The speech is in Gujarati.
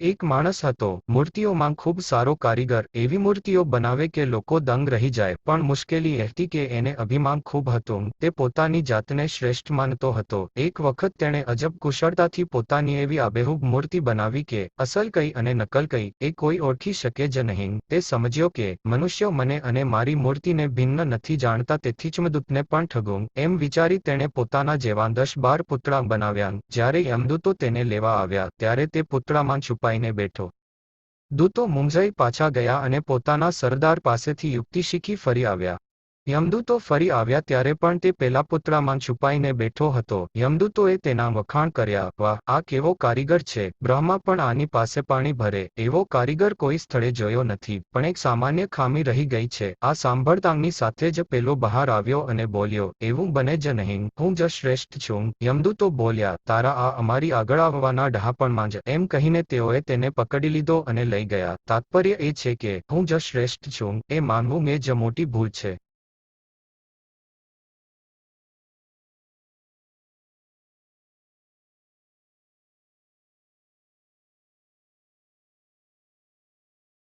એક માણસ હતો. મૂર્તિઓમાં ખૂબ સારો કારીગર એવી મૂર્તિઓ બનાવે કે લોકો દંગ રહી જાય, પણ મુશ્કેલી હતી કે એને અભિમાન ખૂબ હતું. તે પોતાની જાતને શ્રેષ્ઠ માનતો હતો. એક વખત તેણે અજબ કુશળતાથી પોતાની એવી આબેહૂબ મૂર્તિ બનાવી કે, અસલ કઈ અને નકલ કઈ, એ કોઈ ઓળખી શકે જ નહીં. તે સમજ્યો કે, મનુષ્યો મને અને મારી મૂર્તિને ભિન્ન નથી જાણતા, તેથી ચમદૂતને પણ ઠગું. એમ વિચારી તેણે પોતાના જેવા દસ બાર પુતળા બનાવ્યા. જ્યારે યમદૂતો તેને લેવા આવ્યા, ત્યારે તે પુતળામાં છુપાઈને બેઠો. દૂતો મુંઝાઈ પાછા ગયા અને પોતાના સરદાર પાસેથી યુક્તિ શીખી ફરી આવ્યા. યમદૂતો ફરી આવ્યા ત્યારે પણ તે પેલા પુતળામાં છુપાઈને બેઠો હતો. યમદૂતોએ તેના વખાણ કર્યા, વાહ, આ કેવો કારીગર છે. બ્રહ્મા પણ આની પાસે પાણી ભરે. એવો કારીગર કોઈ સ્થળે જોયો નથી. પણ એક સામાન્ય ખામી રહી ગઈ છે. આ સાંભળતાંની સાથે જ પેલો બહાર આવ્યો અને બોલ્યો, એવું બને જ નહીં. હું જ શ્રેષ્ઠ છું. યમદૂતો બોલ્યા, તારા આ અમારી આગળ આવવાના ડહાપણમાં જ. એમ કહીને તેઓએ તેને પકડી લીધો અને લઈ ગયા. તાત્પર્ય એ છે કે, હું જ શ્રેષ્ઠ છું. એ માનવું મેં જ મોટી ભૂલ છે.